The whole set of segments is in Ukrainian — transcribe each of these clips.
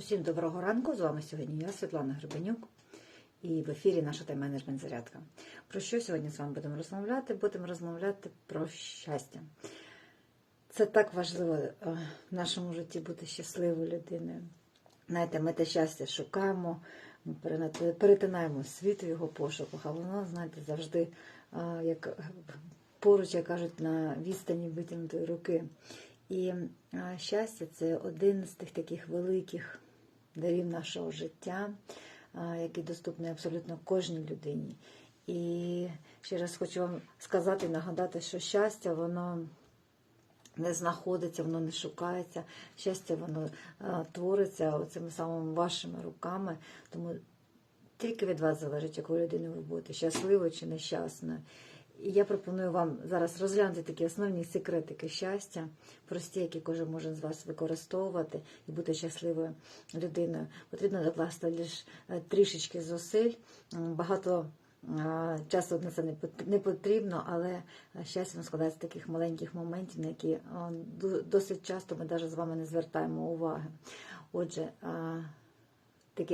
Усім доброго ранку. З вами сьогодні я, Світлана Гребенюк, і в ефірі наша тайм-менеджмент зарядка. Про що сьогодні з вами будемо розмовляти? Будемо розмовляти про щастя. Це так важливо е, в нашому житті бути щасливою людиною. Знаєте, ми те щастя шукаємо, ми перетинаємо світ в його пошуках, а воно, знаєте, завжди, е, як поруч, як кажуть, на відстані витягнутої руки. І е, щастя це один з тих таких великих дарів нашого життя, який доступний абсолютно кожній людині. І ще раз хочу вам сказати, нагадати, що щастя, воно не знаходиться, воно не шукається. Щастя, воно твориться цими самими вашими руками. Тому тільки від вас залежить, якою людиною ви будете, щасливою чи нещасною. І я пропоную вам зараз розглянути такі основні секретики щастя, прості, які кожен може з вас використовувати і бути щасливою людиною. Потрібно докласти лише е, трішечки зусиль, багато часу на це не потрібно, але е, щастя складається з таких маленьких моментів, на які досить часто ми навіть з вами не звертаємо уваги. Отже, по-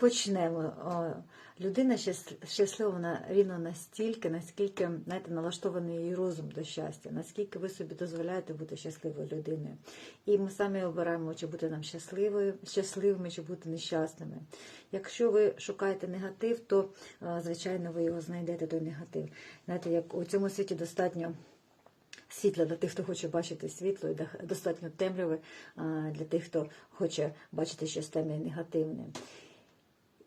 почнемо. Людина щас- щаслива вона рівно настільки, наскільки знаєте, налаштований її розум до щастя, наскільки ви собі дозволяєте бути щасливою людиною. І ми самі обираємо, чи бути нам щасливою, щасливими, чи бути нещасними. Якщо ви шукаєте негатив, то е, звичайно ви його знайдете той негатив. Знаєте, як у цьому світі достатньо. Світла для тих, хто хоче бачити світло, і достатньо темряве для тих, хто хоче бачити щось темне і негативне.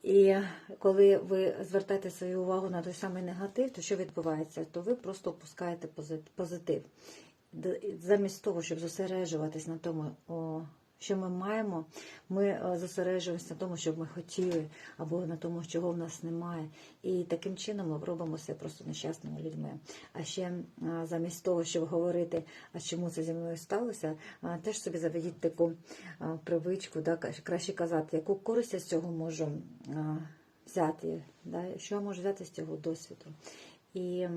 І коли ви звертаєте свою увагу на той самий негатив, то що відбувається? То ви просто опускаєте позитив. Замість того, щоб зосереджуватись на тому, що ми маємо, ми е, зосереджуємося на тому, що ми хотіли, або на тому, чого в нас немає. І таким чином ми робимо себе просто нещасними людьми. А ще е, замість того, щоб говорити, а чому це зі мною сталося, теж собі заведіть таку е, привичку, да, краще казати, яку користь я з цього можу взяти, да, що я можу взяти з цього досвіду. І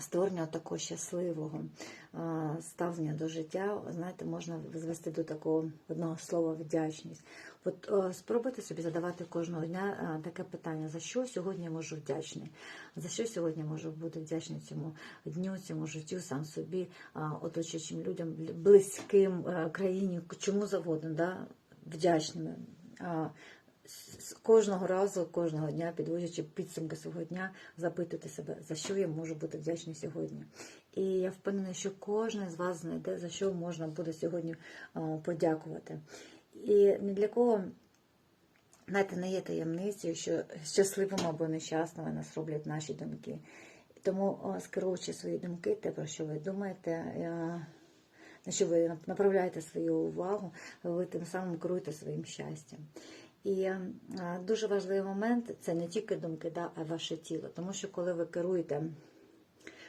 створення такого щасливого ставлення до життя, знаєте, можна звести до такого одного слова вдячність. От спробуйте собі задавати кожного дня таке питання: за що сьогодні я можу вдячний? За що сьогодні можу бути вдячний цьому дню, цьому життю, сам собі, оточуючим людям, близьким е, країні, чому завгодно, да? вдячними. Кожного разу, кожного дня, підводячи підсумки свого дня, запитуйте себе, за що я можу бути вдячний сьогодні. І я впевнена, що кожен з вас знайде, за що можна буде сьогодні подякувати. І ні для кого. Знаєте, не є таємницею, що щасливими або нещасними нас роблять наші думки. Тому, скеруючи свої думки, те, про що ви думаєте, е, на що ви направляєте свою увагу, ви тим самим керуєте своїм щастям. І е, дуже важливий момент це не тільки думки, да, а ваше тіло. Тому що коли ви керуєте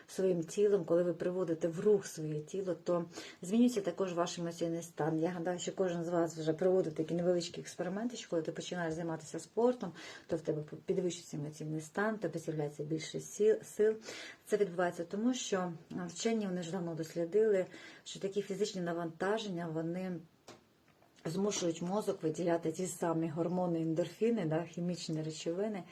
своїм тілом, коли ви приводите в рух своє тіло, то змінюється також ваш емоційний стан. Я гадаю, що кожен з вас вже проводив такі невеличкі експерименти, що коли ти починаєш займатися спортом, то в тебе підвищується емоційний стан, тебе з'являється більше сил. сил. Це відбувається тому, що вчені вони ж давно дослідили, що такі фізичні навантаження вони змушують мозок виділяти ті самі гормони ендорфіни, да, хімічні речовини,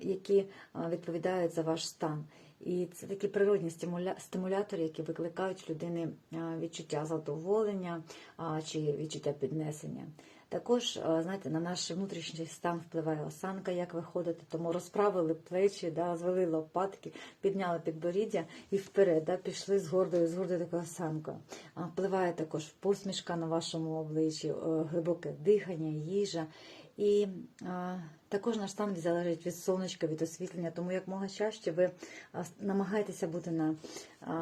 які відповідають за ваш стан. І це такі природні стимуля- стимулятори, які викликають в людини відчуття задоволення чи відчуття піднесення. Також, знаєте, на наш внутрішній стан впливає осанка, як ви ходите, тому розправили плечі, да, звели лопатки, підняли підборіддя і вперед, да, пішли з гордою, з гордою такою осанкою. Впливає також посмішка на вашому обличчі, е, глибоке дихання, їжа. І а, також наш стан залежить від сонечка, від освітлення, тому як мога чаще ви намагаєтеся бути на, а,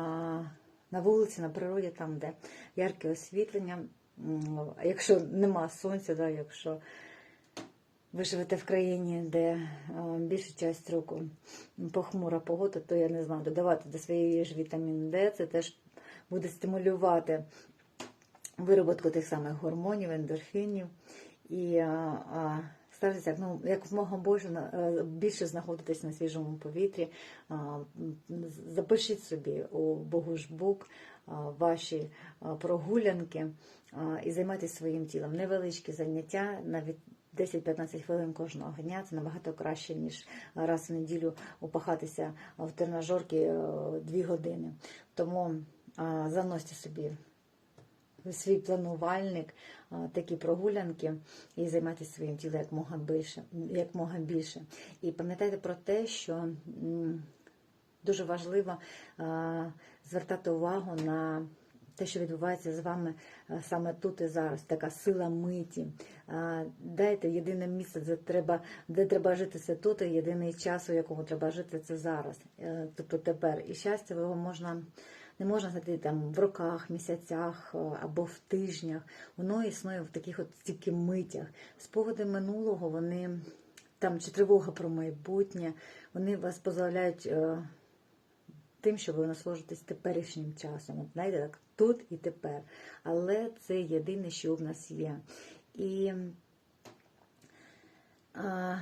на вулиці, на природі, там, де ярке освітлення. Якщо нема сонця, да, якщо ви живете в країні, де е, більшу часть року похмура погода, то я не знаю, додавати до своєї ж вітамін Д, це теж буде стимулювати вироботку тих самих гормонів, ендорфінів. І а, ну, як мога більше, на- е, більше знаходитись на свіжому повітрі. Запишіть собі у Богушбук ваші прогулянки і займайтесь своїм тілом. Невеличкі заняття, навіть 10-15 хвилин кожного дня це набагато краще, ніж раз в неділю упахатися в тренажерки 2 години. Тому заносьте собі свій планувальник такі прогулянки і займайтеся своїм тілом як мога більше, як мога більше. І пам'ятайте про те, що дуже важливо звертати увагу на те, що відбувається з вами саме тут і зараз, така сила миті. Дайте єдине місце, де треба, де треба жити, це тут, і єдиний час, у якому треба жити, це зараз, Е, тобто тепер. І щастя його можна. Не можна знайти там в роках, місяцях е, або в тижнях. Воно існує в таких от тільки митях. Спогади минулого, вони там чи тривога про майбутнє, вони вас дозволяють е, тим, що ви насолоджуєтесь теперішнім часом. От, знаєте, так, тут і тепер. Але це єдине, що в нас є. І а,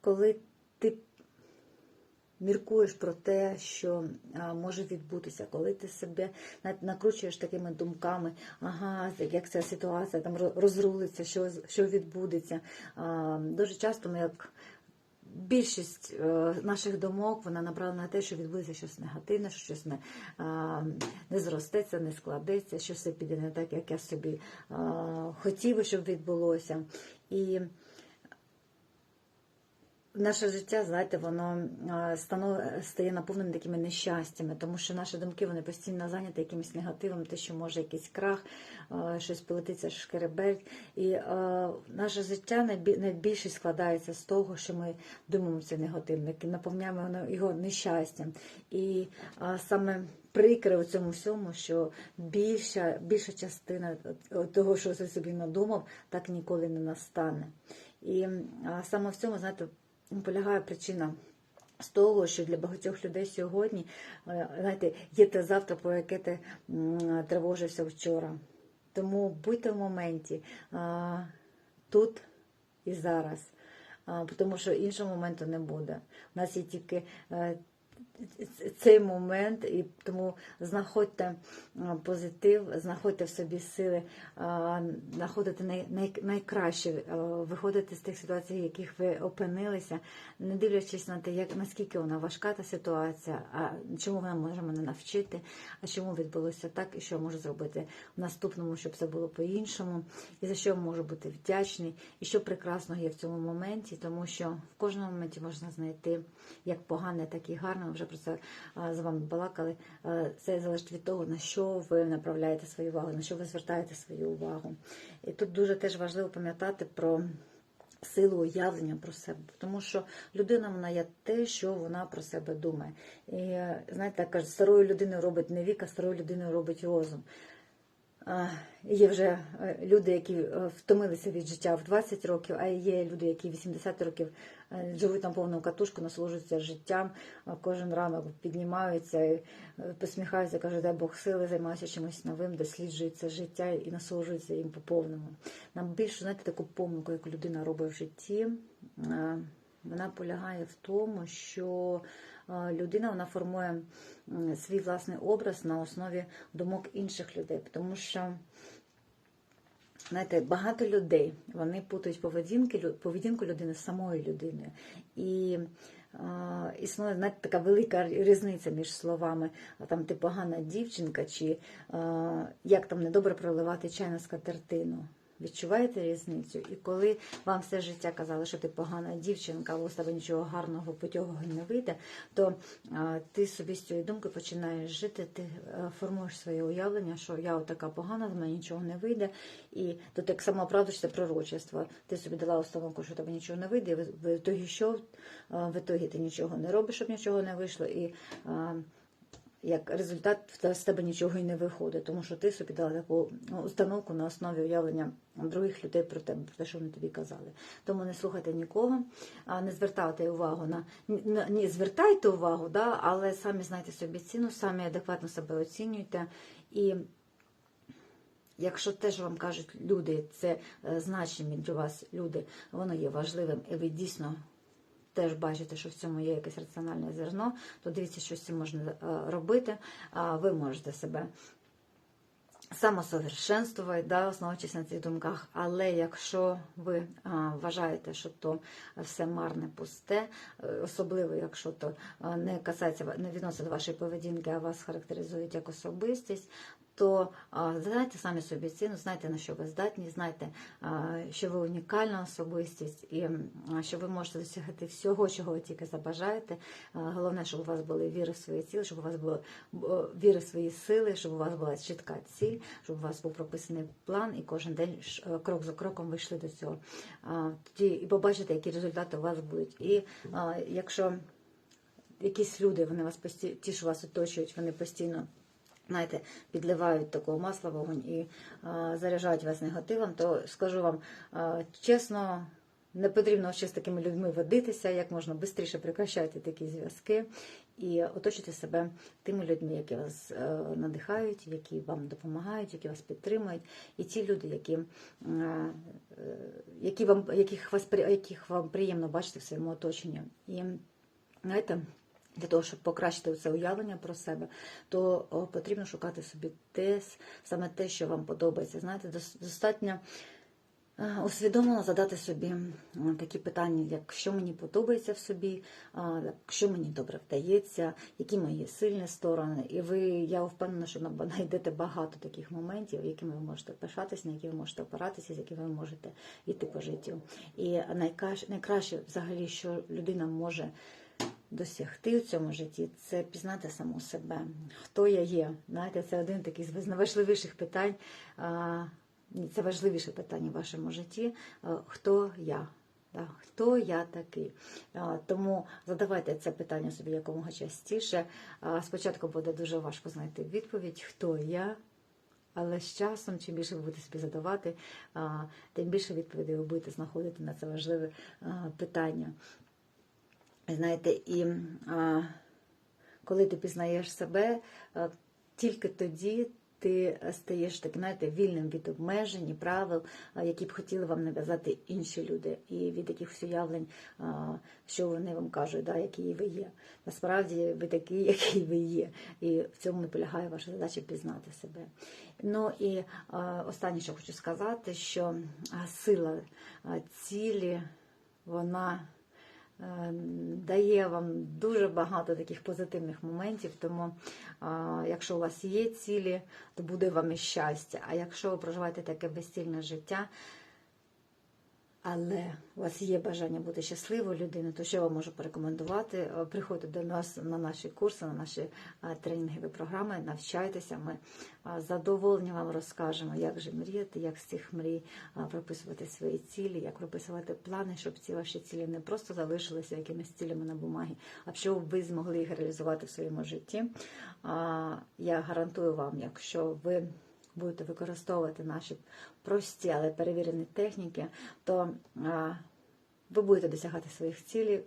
коли ти міркуєш про те, що може відбутися, коли ти себе накручуєш такими думками, ага, як ця ситуація там розрулиться, що, що відбудеться. Дуже часто ми як. Більшість е, наших думок вона направлена на те, що відбудеться щось негативне, що щось не, не зростеться, не складеться, що все піде не так, як я собі хотів, щоб відбулося. І наше життя, знаєте, воно стає наповненим такими нещастями, тому що наші думки вони постійно зайняті якимось негативом, те, що може якийсь крах, щось полетиться, шкереберть. І а, наше життя найбі- найбільше складається з того, що ми думаємо це негативне, і наповняємо його- нещастям. І а, саме прикре у цьому всьому, що більша, більша частина того, що ти собі надумав, так ніколи не настане. І а, саме в цьому, знаєте, полягає причина. З того, що для багатьох людей сьогодні, е, знаєте, є те завтра, про яке ти тривожився вчора. Тому будьте в моменті тут і зараз, тому що іншого моменту не буде. У нас є тільки е, цей момент, і тому знаходьте позитив, знаходьте в собі сили, най, най, найкраще, виходити з тих ситуацій, в яких ви опинилися, не дивлячись на те, як наскільки вона важка та ситуація, а чому вона може мене навчити, а чому відбулося так, і що я можу зробити в наступному, щоб це було по-іншому, і за що я можу бути вдячний, і що прекрасного є в цьому моменті, тому що в кожному моменті можна знайти як погане, так і гарне. Вже про це з вами балакали. Це залежить від того, на що ви направляєте свою увагу, на що ви звертаєте свою увагу. І тут дуже теж важливо пам'ятати про. Силу уявлення про себе, тому що людина вона є те, що вона про себе думає. І знаєте, кажуть, старою людиною робить не вік, а старою людиною робить розум. Є вже е, люди, які е, втомилися від життя в 20 років, а є люди, які 80 років е, живуть на повну катушку, насолоджуються життям, кожен ранок піднімаються, посміхаються, кажуть, дай Бог сили, займаються чимось новим, досліджують життя і насолоджуються їм по повному. Нам більше, знаєте, таку помилку, яку людина робить в житті, вона полягає в тому, що е, людина вона формує свій власний образ на основі думок інших людей, тому що. Знаєте, багато людей вони путають поведінки, поведінку людини з самою людиною. І е, існує знаєте, така велика різниця між словами там ти погана дівчинка, чи е, як там недобре проливати чай на скатертину. Відчуваєте різницю? І коли вам все життя казали, що ти погана дівчинка, або з тебе нічого гарного потягого не вийде, то ти собі з цією думкою починаєш жити, ти е, формуєш своє уявлення, що я отака погана, з мене нічого не вийде. І то так само це пророчество. Ти собі дала установку, що тебе нічого не вийде, і в в ітогі що? А, В ітогі ти нічого не робиш, щоб нічого не вийшло. І а, як результат з тебе нічого і не виходить, тому що ти собі дала таку ну, установку на основі уявлення других людей про тебе, про те, що вони тобі казали. Тому не слухайте нікого, не звертайте увагу на ні, звертайте увагу, да, але самі знайте собі ціну, самі адекватно себе оцінюйте і якщо те, що вам кажуть люди, це е, значимі для вас люди, воно є важливим, і ви дійсно теж бачите, що в цьому є якесь раціональне зерно, то дивіться, що з цим можна е, робити. Ви можете себе самосовершенствувати, да, основуючись на цих думках. Але якщо ви вважаєте, що то все марне, пусте, е, особливо якщо то не касається не відносить до вашої поведінки, а вас характеризують як особистість, то а, задайте самі собі ціну, знайте на що ви здатні, знайте, що ви унікальна особистість і що ви можете досягти всього, чого ви тільки забажаєте. Головне, щоб у вас були віри в свої цілі, щоб у вас було б- віри в свої сили, щоб у вас була чітка ціль, щоб у вас був прописаний план, і кожен день е, крок за кроком ви йшли до цього. Тоді і побачите, які результати у вас будуть. І якщо якісь люди, вони вас постійно, ті, що вас оточують, вони постійно. Знаєте, підливають такого масла вогонь і а, заряджають вас негативом, то скажу вам а, чесно, не потрібно ще з такими людьми водитися, як можна швидше прекращайте такі зв'язки і оточуйте себе тими людьми, які вас е, надихають, які вам допомагають, які вас підтримують, і ті люди, які, е, які вам, яких, вас, яких вам приємно бачити в своєму оточенні. І знаєте, для того, щоб покращити це уявлення про себе, то потрібно шукати собі те, саме те, що вам подобається. Знаєте, достатньо е, усвідомлено задати собі такі питання, як що мені подобається в собі, що мені добре вдається, які мої сильні сторони. І ви, я впевнена, що знайдете багато таких моментів, якими ви можете пишатись, на які ви можете опиратися, з якими ви можете йти по життю. І найкраще, найкраще взагалі, що людина може досягти в цьому житті, це пізнати саму себе, хто я є. Знаєте, це один такий з найважливіших питань. Це важливіше питання в вашому житті. Хто я? Хто я такий? Тому задавайте це питання собі якомога частіше. Спочатку буде дуже важко знайти відповідь, хто я. Але з часом, чим більше ви будете собі задавати, тим більше відповідей ви будете знаходити на це важливе питання. Знаєте, і а, коли ти пізнаєш себе, а, тільки тоді ти стаєш таким, знаєте, вільним від обмежень і правил, а, які б хотіли вам нав'язати інші люди, і від якихось уявлень, а, що вони вам кажуть, да, які ви є. Насправді ви такі, які ви є. І в цьому і полягає ваша задача пізнати себе. Ну і а, останнє, що хочу сказати, що сила цілі, вона дає вам дуже багато таких позитивних моментів. Тому, якщо у вас є цілі, то буде вам і щастя. А якщо ви проживаєте таке безцільне життя, але у вас є бажання бути щасливою людиною, то що я вам можу порекомендувати? Е, Приходьте до нас на наші курси, на наші е, тренінгові програми, навчайтеся. Ми е, з задоволенням вам розкажемо, як же мріяти, як з цих мрій прописувати свої цілі, як прописувати плани, щоб ці ваші цілі не просто залишилися якимись цілями на бумагі, а щоб ви змогли їх реалізувати в своєму житті. Я гарантую вам, якщо ви будете використовувати наші прості, але перевірені техніки, то ви будете досягати своїх цілей,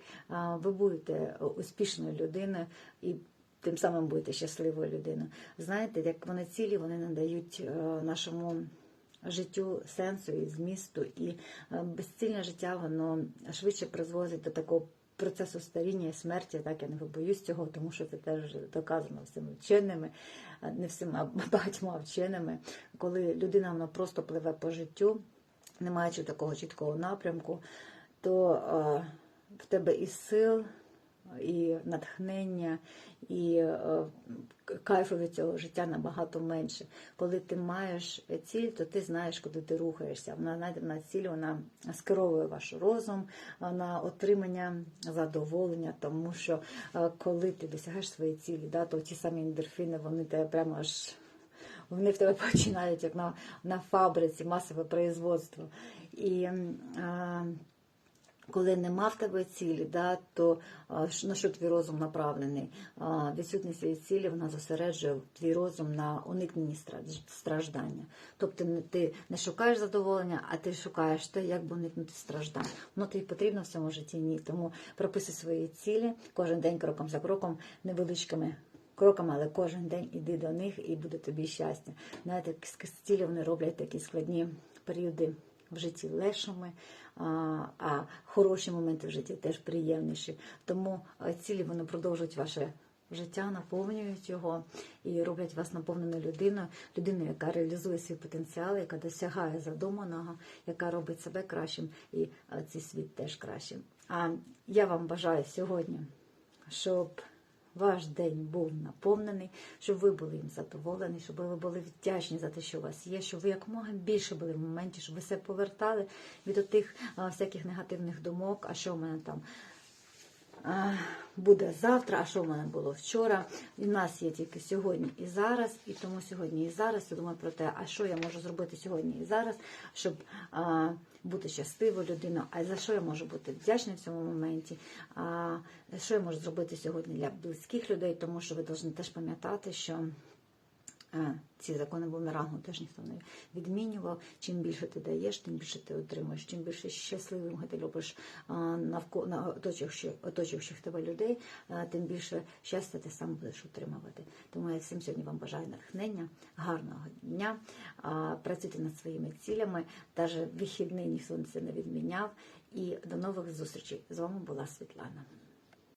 ви будете успішною людиною і тим самим будете щасливою людиною. Знаєте, як вони цілі, вони надають е, нашому життю сенсу і змісту, і е, безцільне життя воно швидше призводить до такого. Процесу старіння і смерті, так я не боюсь цього, тому що це теж доказано всіми вченими, не всіма багатьма вченими, коли людина вона просто пливе по життю, не маючи такого чіткого напрямку, то в тебе і сил, і натхнення, і е, кайфу від цього життя набагато менше. Коли ти маєш ціль, то ти знаєш, куди ти рухаєшся. Вона знаєте, на ціль вона скеровує ваш розум на отримання задоволення, тому що е, коли ти досягаєш своєї цілі, да, то ті самі ендорфіни, вони тебе прямо аж вони в тебе починають як на, на фабриці, масове производство. І а, коли нема в тебе цілі, да, то на що твій розум направлений? Відсутність цієї цілі вона зосереджує твій розум на уникненні страждання. Тобто ти не шукаєш задоволення, а ти шукаєш те, як би уникнути страждань. Воно тобі потрібно в цьому житті ні. Тому прописуй свої цілі кожен день кроком за кроком, невеличкими кроками, але кожен день іди до них і буде тобі щастя. Знаєте, цілі вони роблять такі складні періоди в житті легшими, а, хороші моменти в житті теж приємніші. Тому цілі вони продовжують ваше життя, наповнюють його і роблять вас наповненою людиною, людиною, яка реалізує свій потенціал, яка досягає задуманого, яка робить себе кращим і цей світ теж кращим. А я вам бажаю сьогодні, щоб ваш день був наповнений, щоб ви були їм задоволені, щоб ви були вдячні за те, що у вас є, щоб ви якомога більше були в моменті, щоб ви себе повертали від тих всяких негативних думок, а що в мене там буде завтра, а що в мене було вчора. В нас є тільки сьогодні і зараз, і тому сьогодні і зараз я думаю про те, а що я можу зробити сьогодні і зараз, щоб бути щасливою людиною, а за що я можу бути вдячна в цьому моменті, а, що я можу зробити сьогодні для близьких людей, тому що ви повинні теж пам'ятати, що. Ці закони бумерангу теж ніхто не відмінював. Чим більше ти даєш, тим більше ти отримуєш. Чим більше щасливим ти любиш навколо оточуючих, оточуючих тебе людей, тим більше щастя ти сам будеш отримувати. Тому я всім сьогодні вам бажаю натхнення, гарного дня. Працюйте над своїми цілями. Навіть вихідний ніхто це не відміняв. І до нових зустрічей. З вами була Світлана.